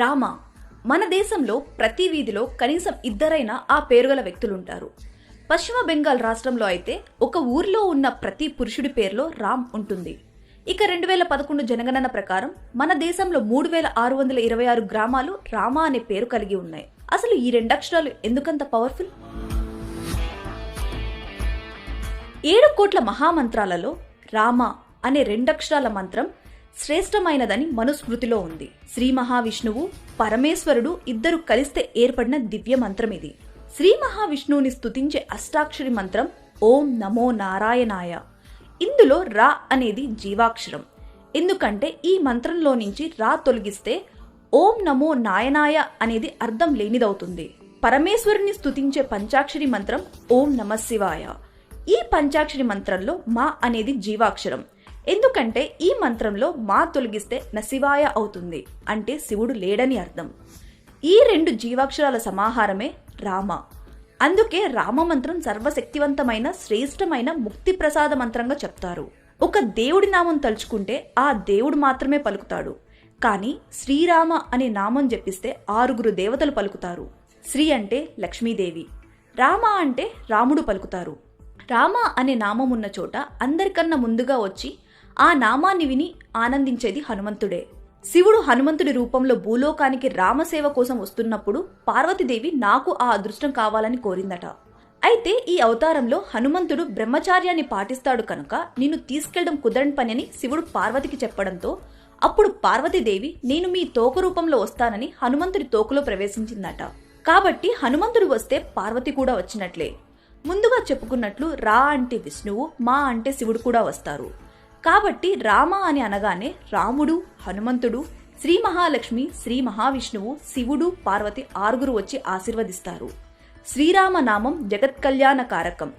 రామ మన దేశంలో ప్రతి వీధిలో కనీసం ఇద్దరైనా ఆ పేరుగల వ్యక్తులుంటారు. పశ్చిమ బెంగాల్ రాష్ట్రంలో అయితే ఒక ఊరిలో ఉన్న ప్రతి పురుషుడి పేరులో రామ్ ఉంటుంది. ఇక రెండు వేల పదకొండు జనగణన ప్రకారం మన దేశంలో మూడు వేల ఆరు వందల ఇరవై ఆరు గ్రామాలు రామ అనే పేరు కలిగి ఉన్నాయి. అసలు ఈ రెండక్షరాలు ఎందుకంత పవర్ఫుల్ ఏడు కోట్ల మహామంత్రాలలో రామ అనే రెండక్షరాల మంత్రం శ్రేష్టమైనదని మనుస్మృతిలో ఉంది. శ్రీ మహావిష్ణువు పరమేశ్వరుడు ఇద్దరు కలిస్తే ఏర్పడిన దివ్య మంత్రం ఇది శ్రీ మహావిష్ణువుని స్తుతించే అష్టాక్షరి మంత్రం ఓం నమో నారాయణాయ. ఇందులో రా అనేది జీవాక్షరం. ఎందుకంటే ఈ మంత్రంలో నుంచి రా తొలగిస్తే ఓం నమో నాయనాయ అనేది అర్థం లేనిదవుతుంది. పరమేశ్వరుని స్తుతించే పంచాక్షరి మంత్రం ఓం నమ శివాయ. ఈ పంచాక్షరి మంత్రంలో మా అనేది జీవాక్షరం. ఎందుకంటే ఈ మంత్రంలో మా తొలగిస్తే నశివాయ అవుతుంది. అంటే శివుడు లేడని అర్థం. ఈ రెండు జీవాక్షరాల సమాహారమే రామ. అందుకే రామ మంత్రం సర్వశక్తివంతమైన శ్రేష్టమైన ముక్తి ప్రసాద మంత్రంగా చెప్తారు. ఒక దేవుడి నామం తలుచుకుంటే ఆ దేవుడు మాత్రమే పలుకుతాడు. కానీ శ్రీరామ అనే నామం జపిస్తే ఆరుగురు దేవతలు పలుకుతారు. శ్రీ అంటే లక్ష్మీదేవి. రామ అంటే రాముడు పలుకుతారు. రామ అనే నామం ఉన్న చోట అందరికన్నా ముందుగా వచ్చి ఆ నామాన్ని విని ఆనందించేది హనుమంతుడే. శివుడు హనుమంతుడి రూపంలో భూలోకానికి రామసేవ కోసం వస్తున్నప్పుడు పార్వతీదేవి నాకు ఆ అదృష్టం కావాలని కోరిందట. అయితే ఈ అవతారంలో హనుమంతుడు బ్రహ్మచార్యాన్ని పాటిస్తాడు కనుక నిన్ను తీసుకెళ్ళడం కుదరని పని అని శివుడు పార్వతికి చెప్పడంతో అప్పుడు పార్వతీదేవి నేను మీ తోక రూపంలో వస్తానని హనుమంతుడి తోకలో ప్రవేశించిందట. కాబట్టి హనుమంతుడు వస్తే పార్వతి కూడా వచ్చినట్లే. ముందుగా చెప్పుకున్నట్లు రా అంటే విష్ణువు మా అంటే శివుడు కూడా వస్తారు. కాబట్టి రామ అని అనగానే రాముడు హనుమంతుడు శ్రీ మహాలక్ష్మి శ్రీ మహావిష్ణువు శివుడు పార్వతి ఆరుగురు వచ్చి ఆశీర్వదిస్తారు. శ్రీరామ నామం జగత్ కళ్యాణ కారకం